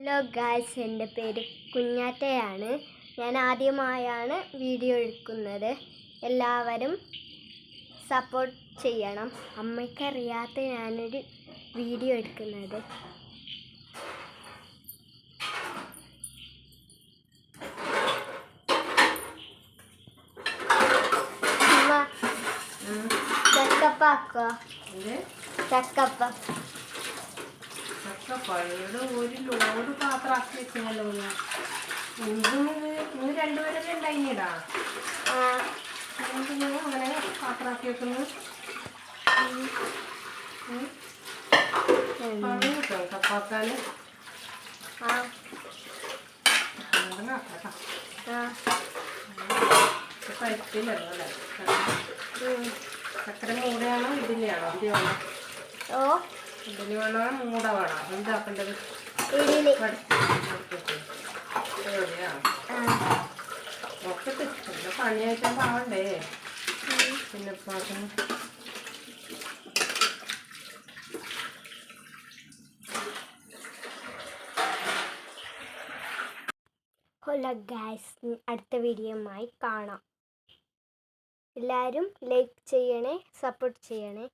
Hello guys എന്റെ പേര് കുഞ്ഞാറ്റയാണ്. ഞാൻ ആദ്യമായാണ് വീഡിയോ എടുക്കുന്നത്. എല്ലാവരും സപ്പോർട്ട് ചെയ്യണം. അമ്മയ്ക്കറിയാത്ത ഞാനൊരു വീഡിയോ എടുക്കുന്നത്. ചക്കപ്പാക്കോ? ചക്കപ്പ ചക്കപ്പഴയുടെ ഒരു ലോഡ് പാത്രമാക്കി വെച്ചല്ലോ ഞാൻ ഇന്ന് രണ്ടുപേരൊക്കെ ഉണ്ടായിടാ എന്തിനാ അങ്ങനെ പാത്രമാക്കി വെക്കുന്നു. കിട്ടും ആക്കാം ആ. പറ്റില്ലല്ലോ അല്ലേ. ചക്കര മൂടെയാണോ ഇഡ്ഡലി ഓ. ഇഡ്ഡലി വേണോ മൂട വേണം. എന്താക്കേണ്ടത്? നോക്കട്ടെ എന്താ പണിയായിട്ട് പാവണ്ടേ. പിന്നെ പാകം ഹലോ ഗായ്സ് അടുത്ത വീഡിയോയുമായി കാണാം. എല്ലാവരും ലൈക്ക് ചെയ്യണേ സപ്പോർട്ട് ചെയ്യണേ.